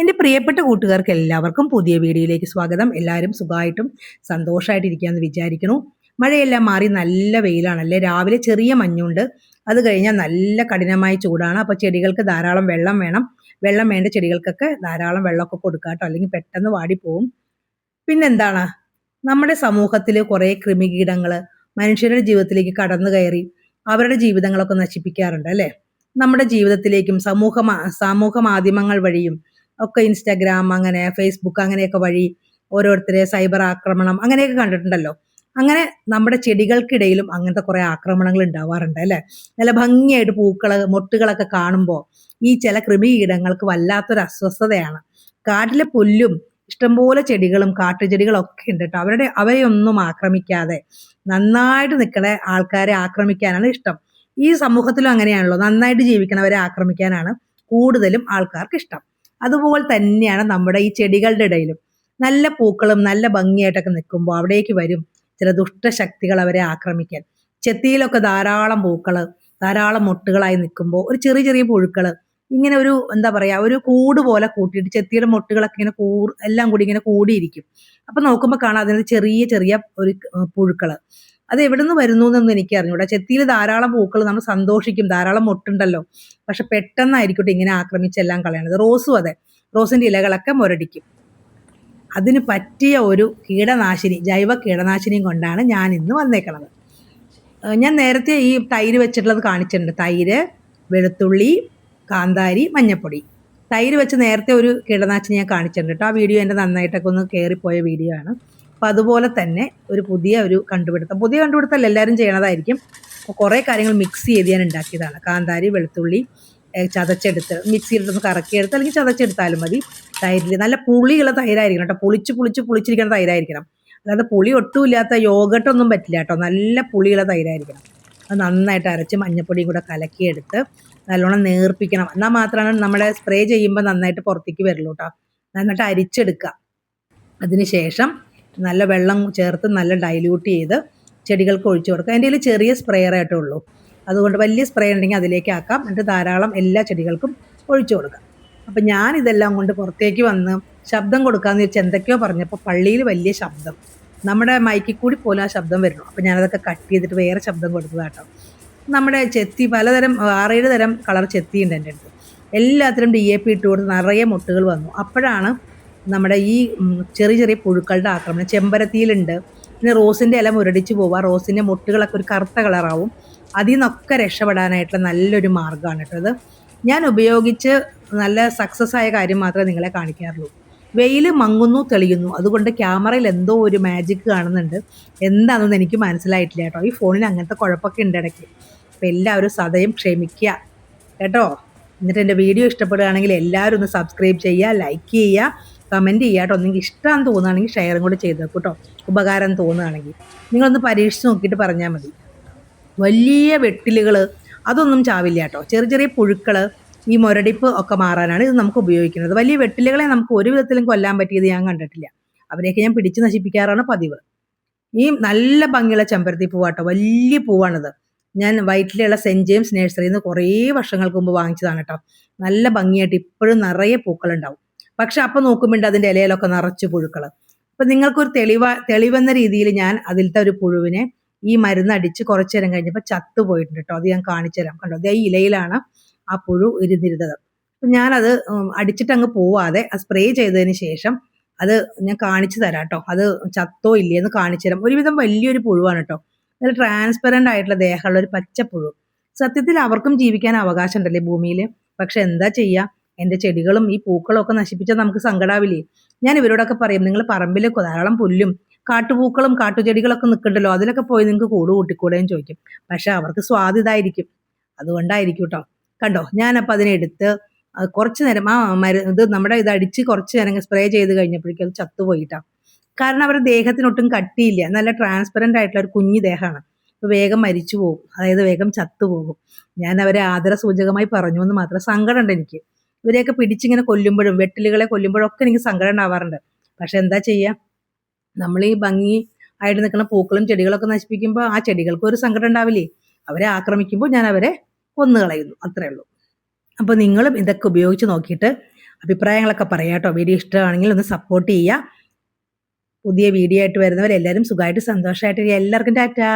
എന്റെ പ്രിയപ്പെട്ട കൂട്ടുകാർക്ക് എല്ലാവർക്കും പുതിയ വീഡിയോയിലേക്ക് സ്വാഗതം. എല്ലാവരും സുഖമായിട്ടും സന്തോഷമായിട്ടിരിക്കുകയെന്ന് വിചാരിക്കുന്നു. മഴയെല്ലാം മാറി നല്ല വെയിലാണല്ലേ? രാവിലെ ചെറിയ മഞ്ഞുണ്ട്. അത് കഴിഞ്ഞാൽ നല്ല കഠിനമായ ചൂടാണ്. അപ്പോൾ ചെടികൾക്ക് ധാരാളം വെള്ളം വേണം. വെള്ളം വേണ്ട ചെടികൾക്കൊക്കെ ധാരാളം വെള്ളമൊക്കെ കൊടുക്കാട്ടോ കേട്ടോ. അല്ലെങ്കിൽ പെട്ടെന്ന് വാടിപ്പോവും. പിന്നെന്താണ്? നമ്മുടെ സമൂഹത്തിൽ കുറേ കൃമികീടങ്ങൾ മനുഷ്യരുടെ ജീവിതത്തിലേക്ക് കടന്നു കയറി അവരുടെ ജീവിതങ്ങളൊക്കെ നശിപ്പിക്കാറുണ്ട് അല്ലേ? നമ്മുടെ ജീവിതത്തിലേക്കും സമൂഹ സാമൂഹ മാധ്യമങ്ങൾ വഴിയും ഒക്കെ ഇൻസ്റ്റാഗ്രാം അങ്ങനെ ഫേസ്ബുക്ക് അങ്ങനെയൊക്കെ വഴി ഓരോരുത്തരെ സൈബർ ആക്രമണം അങ്ങനെയൊക്കെ കണ്ടിട്ടുണ്ടല്ലോ. അങ്ങനെ നമ്മുടെ ചെടികൾക്കിടയിലും അങ്ങനത്തെ കുറേ ആക്രമണങ്ങൾ ഉണ്ടാവാറുണ്ട് അല്ലേ? നല്ല ഭംഗിയായിട്ട് പൂക്കൾ മൊട്ടുകളൊക്കെ കാണുമ്പോൾ ഈ ചില കൃമികീടങ്ങൾക്ക് വല്ലാത്തൊരു അസ്വസ്ഥതയാണ്. കാട്ടിലെ പുല്ലും ഇഷ്ടംപോലെ ചെടികളും കാട്ടുചെടികളൊക്കെ ഉണ്ട് കേട്ടോ. അവരുടെ അവരെയൊന്നും ആക്രമിക്കാതെ നന്നായിട്ട് നിൽക്കുന്ന ആൾക്കാരെ ആക്രമിക്കാനാണ് ഇഷ്ടം. ഈ സമൂഹത്തിലും അങ്ങനെയാണല്ലോ. നന്നായിട്ട് ജീവിക്കണവരെ ആക്രമിക്കാനാണ് കൂടുതലും ആൾക്കാർക്ക് ഇഷ്ടം. അതുപോലെ തന്നെയാണ് നമ്മുടെ ഈ ചെടികളുടെ ഇടയിലും. നല്ല പൂക്കളും നല്ല ഭംഗിയായിട്ടൊക്കെ നിൽക്കുമ്പോൾ അവിടേക്ക് വരും ചില ദുഷ്ടശക്തികൾ അവരെ ആക്രമിക്കാൻ. ചെത്തിയിലൊക്കെ ധാരാളം പൂക്കൾ ധാരാളം മുട്ടുകളായി നിൽക്കുമ്പോൾ ഒരു ചെറിയ ചെറിയ പുഴുക്കൾ ഇങ്ങനെ ഒരു എന്താ പറയാ ഒരു കൂട് പോലെ കൂട്ടിയിട്ട് ചെത്തിയുടെ മുട്ടുകളൊക്കെ ഇങ്ങനെ കൂ എല്ലാം കൂടി ഇങ്ങനെ കൂടിയിരിക്കും. അപ്പൊ നോക്കുമ്പോൾ കാണാം അതിനകത്ത് ചെറിയ ചെറിയ ഒരു പുഴുക്കൾ. അത് എവിടെ നിന്ന് വരുന്നു എന്നൊന്നും എനിക്ക് ചെത്തിയിൽ ധാരാളം പൂക്കൾ നമ്മൾ സന്തോഷിക്കും ധാരാളം മൊട്ടുണ്ടല്ലോ. പക്ഷെ പെട്ടെന്നായിരിക്കട്ടെ ഇങ്ങനെ ആക്രമിച്ചെല്ലാം കളയണത്. റോസും അതെ. റോസിന്റെ ഇലകളൊക്കെ മുരടിക്കും. അതിന് പറ്റിയ ഒരു കീടനാശിനി ജൈവ കീടനാശിനിയും കൊണ്ടാണ് ഞാൻ ഇന്ന് വന്നേക്കണത്. ഞാൻ നേരത്തെ ഈ തൈര് വെച്ചിട്ടുള്ളത് കാണിച്ചിട്ടുണ്ട്. തൈര് വെളുത്തുള്ളി കാന്താരി മഞ്ഞപ്പൊടി. തൈര് വെച്ച് നേരത്തെ ഒരു കീടനാശിനി ഞാൻ കാണിച്ചിട്ടുണ്ട് കേട്ടോ. ആ വീഡിയോ എന്റെ നന്നായിട്ടൊക്കെ ഒന്ന് കയറിപ്പോയ വീഡിയോ ആണ്. അപ്പോൾ അതുപോലെ തന്നെ ഒരു പുതിയ ഒരു കണ്ടുപിടുത്തം. പുതിയ കണ്ടുപിടുത്തമല്ല എല്ലാവരും ചെയ്യണതായിരിക്കും. അപ്പോൾ കുറേ കാര്യങ്ങൾ മിക്സ് ചെയ്ത് ഞാൻ ഉണ്ടാക്കിയതാണ്. കാന്താരി വെളുത്തുള്ളി ചതച്ചെടുത്ത് ചതച്ചെടുത്ത് മിക്സിയിലിട്ടൊന്ന് കറക്കിയെടുത്ത് അല്ലെങ്കിൽ ചതച്ചെടുത്താലും മതി. തൈരിൽ നല്ല പുളിയുള്ള തൈരായിരിക്കണം കേട്ടോ. പുളിച്ച് പുളിച്ച് പുളിച്ചിരിക്കുന്ന തൈരായിരിക്കണം. അല്ലാതെ പുളി ഒട്ടുമില്ലാത്ത യോഗട്ടൊന്നും പറ്റില്ല കേട്ടോ. നല്ല പുളിയുള്ള തൈരായിരിക്കണം. അത് നന്നായിട്ട് അരച്ച് മഞ്ഞപ്പൊടിയും കൂടെ കലക്കിയെടുത്ത് നല്ലോണം നേർപ്പിക്കണം. എന്നാൽ മാത്രമാണ് നമ്മുടെ സ്പ്രേ ചെയ്യുമ്പോൾ നന്നായിട്ട് പുറത്തേക്ക് വരുള്ളൂ കേട്ടോ. നന്നായിട്ട് അരിച്ചെടുക്കുക. അതിനുശേഷം നല്ല വെള്ളം ചേർത്ത് നല്ല ഡൈല്യൂട്ട് ചെയ്ത് ചെടികൾക്ക് ഒഴിച്ചു കൊടുക്കുക. കയ്യിൽ ചെറിയ സ്പ്രേയർ ആയിട്ടേ ഉള്ളൂ. അതുകൊണ്ട് വലിയ സ്പ്രേ ഉണ്ടെങ്കിൽ അതിലേക്ക് ആക്കാം. എന്നിട്ട് ധാരാളം എല്ലാ ചെടികൾക്കും ഒഴിച്ചു കൊടുക്കാം അപ്പം ഞാൻ ഇതെല്ലാം കൊണ്ട് പുറത്തേക്ക് വന്ന് ശബ്ദം കൊടുക്കാമെന്ന് വെച്ചാൽ എന്തൊക്കെയോ പറഞ്ഞപ്പോൾ പള്ളിയിൽ വലിയ ശബ്ദം. നമ്മുടെ മൈക്കിൽ കൂടി പോലും ആ ശബ്ദം വരുന്നു. അപ്പം ഞാനതൊക്കെ കട്ട് ചെയ്തിട്ട് വേറെ ശബ്ദം കൊടുത്തതാട്ടോ നമ്മുടെ ചെത്തി പലതരം ആറേഴ് തരം കളർ ചെത്തിയുണ്ട് എന്റെ അടുത്ത്. എല്ലാത്തിനും ഡി എ പി ഇട്ട് കൊടുത്ത് നിറയെ മുട്ടുകൾ വന്നു. അപ്പോഴാണ് നമ്മുടെ ഈ ചെറിയ ചെറിയ പുഴുക്കളുടെ ആക്രമണം. ചെമ്പരത്തിയിലുണ്ട്. പിന്നെ റോസിന്റെ ഇല മുരടിച്ച് പോവുക. റോസിന്റെ മുട്ടുകളൊക്കെ ഒരു കറുത്ത കളറാവും. അതിൽ നിന്നൊക്കെ രക്ഷപ്പെടാനായിട്ടുള്ള നല്ലൊരു മാർഗമാണ് കേട്ടോ ഇത്. ഞാൻ ഉപയോഗിച്ച് നല്ല സക്സസ് ആയ കാര്യം മാത്രമേ നിങ്ങളെ കാണിക്കാറുള്ളൂ. വെയിൽ മങ്ങുന്നു തെളിയുന്നു. അതുകൊണ്ട് ക്യാമറയിൽ എന്തോ ഒരു മാജിക് കാണുന്നുണ്ട്. എന്താണെന്ന് എനിക്ക് മനസ്സിലായിട്ടില്ല കേട്ടോ. ഈ ഫോണിന് അങ്ങനത്തെ കുഴപ്പമൊക്കെ ഉണ്ട് ഇടയ്ക്ക്. അപ്പം എല്ലാവരും സദയം ക്ഷമിക്കുക കേട്ടോ. എന്നിട്ട് എന്റെ വീഡിയോ ഇഷ്ടപ്പെടുകയാണെങ്കിൽ എല്ലാവരും ഒന്ന് സബ്സ്ക്രൈബ് ചെയ്യുക ലൈക്ക് ചെയ്യുക. കമന്റ് ചെയ്യുക കേട്ടോ നിങ്ങൾക്ക് ഇഷ്ടമാണെന്ന് തോന്നുകയാണെങ്കിൽ ഷെയറും കൂടി ചെയ്തേക്കും കേട്ടോ ഉപകാരം തോന്നുകയാണെങ്കിൽ. നിങ്ങളൊന്ന് പരീക്ഷിച്ച് നോക്കിയിട്ട് പറഞ്ഞാൽ മതി. വലിയ വെട്ടിലുകൾ അതൊന്നും ചാവില്ല കേട്ടോ ചെറിയ ചെറിയ പുഴുക്കൾ ഈ മുരടിപ്പ് ഒക്കെ മാറാനാണ് ഇത് നമുക്ക് ഉപയോഗിക്കുന്നത്. വലിയ വെട്ടിലുകളെ നമുക്ക് ഒരു വിധത്തിലും കൊല്ലാൻ പറ്റിയത് ഞാൻ കണ്ടിട്ടില്ല. അവരെയൊക്കെ ഞാൻ പിടിച്ച് നശിപ്പിക്കാറാണ് പതിവ്. ഈ നല്ല ഭംഗിയുള്ള ചെമ്പരത്തി പൂവാട്ടോ. വലിയ പൂവാണിത്. ഞാൻ വൈറ്റിലുള്ള സെന്റ് ജെയിംസ് നഴ്സറിയിൽ നിന്ന് കുറേ വർഷങ്ങൾക്ക് മുമ്പ് വാങ്ങിച്ചതാണ് കേട്ടോ നല്ല ഭംഗിയായിട്ട് ഇപ്പോഴും നിറയെ പൂക്കളുണ്ടാവും. പക്ഷെ അപ്പം നോക്കുമ്പോൾ അതിന്റെ ഇലയിലൊക്കെ നിറച്ച് പുഴുക്കൾ അപ്പം നിങ്ങൾക്കൊരു തെളിവ തെളിവെന്ന രീതിയിൽ ഞാൻ അതിലത്തെ ഒരു പുഴുവിനെ ഈ മരുന്ന് അടിച്ച് കുറച്ച് നേരം കഴിഞ്ഞപ്പോൾ ചത്തു പോയിട്ടുണ്ട് കേട്ടോ അത് ഞാൻ കാണിച്ചു തരാം. കണ്ടോ? അതേ ഇലയിലാണ് ആ പുഴു ഇരുന്നിരുന്നത് അപ്പം ഞാനത് അടിച്ചിട്ട് അങ്ങ് പോവാതെ സ്പ്രേ ചെയ്തതിന് ശേഷം അത് ഞാൻ കാണിച്ചു തരാം കേട്ടോ അത് ചത്തോ ഇല്ലയെന്ന് കാണിച്ചു തരാം. ഒരുവിധം വലിയൊരു പുഴുവാണ് കേട്ടോ നല്ല ട്രാൻസ്പെറന്റ് ആയിട്ടുള്ള ദേഹമുള്ള ഒരു പച്ച പുഴു. സത്യത്തിൽ അവർക്കും ജീവിക്കാൻ അവകാശം ഉണ്ടല്ലേ ഭൂമിയിൽ പക്ഷെ എന്താ ചെയ്യുക എന്റെ ചെടികളും ഈ പൂക്കളും ഒക്കെ നശിപ്പിച്ചാൽ നമുക്ക് സങ്കടാവില്ലേ? ഞാൻ ഇവരോടൊക്കെ പറയും നിങ്ങൾ പറമ്പിൽ ധാരാളം പുല്ലും കാട്ടുപൂക്കളും കാട്ടുചെടികളൊക്കെ നിൽക്കണ്ടല്ലോ അതിലൊക്കെ പോയി നിങ്ങൾക്ക് കൂട് കൂട്ടിക്കൂടെയും ചോദിക്കും. പക്ഷെ അവർക്ക് സ്വാദിതായിരിക്കും അതുകൊണ്ടായിരിക്കും കേട്ടോ കണ്ടോ? ഞാനപ്പോൾ അതിനെടുത്ത് അത് കുറച്ച് നേരം ആ മരു ഇത് നമ്മുടെ ഇത് അടിച്ച് കുറച്ച് നേരം സ്പ്രേ ചെയ്ത് കഴിഞ്ഞപ്പോഴേക്കും അത് ചത്തുപോയിട്ടാ കാരണം അവരുടെ ദേഹത്തിനൊട്ടും കട്ടിയില്ല. നല്ല ട്രാൻസ്പെറന്റ് ആയിട്ടുള്ള ഒരു കുഞ്ഞു ദേഹമാണ്. വേഗം മരിച്ചു പോകും. അതായത് വേഗം ചത്തുപോകും ഞാൻ അവരെ ആദരസൂചകമായി പറഞ്ഞു എന്ന് മാത്രം സങ്കടമുണ്ട് എനിക്ക്. ഇവരെയൊക്കെ പിടിച്ചിങ്ങനെ കൊല്ലുമ്പോഴും വെട്ടിലുകളെ കൊല്ലുമ്പോഴും ഒക്കെ എനിക്ക് സങ്കടം ഉണ്ടാവാറുണ്ട്. പക്ഷെ എന്താ ചെയ്യുക നമ്മൾ ഈ ഭംഗി ആയിട്ട് നിൽക്കുന്ന പൂക്കളും ചെടികളൊക്കെ നശിപ്പിക്കുമ്പോൾ ആ ചെടികൾക്ക് ഒരു സങ്കടം ഉണ്ടാവില്ലേ? അവരെ ആക്രമിക്കുമ്പോൾ ഞാൻ അവരെ കൊന്നു കളയുന്നു. അത്രേ ഉള്ളൂ. അപ്പോൾ നിങ്ങളും ഇതൊക്കെ ഉപയോഗിച്ച് നോക്കിയിട്ട് അഭിപ്രായങ്ങളൊക്കെ പറയാം കേട്ടോ. വീഡിയോ ഇഷ്ടമാണെങ്കിൽ ഒന്ന് സപ്പോർട്ട് ചെയ്യുക. പുതിയ വീഡിയോ ആയിട്ട് വരുന്നവരെല്ലാവരും സുഖമായിട്ട് സന്തോഷമായിട്ട് എല്ലാവർക്കും ടാറ്റാ.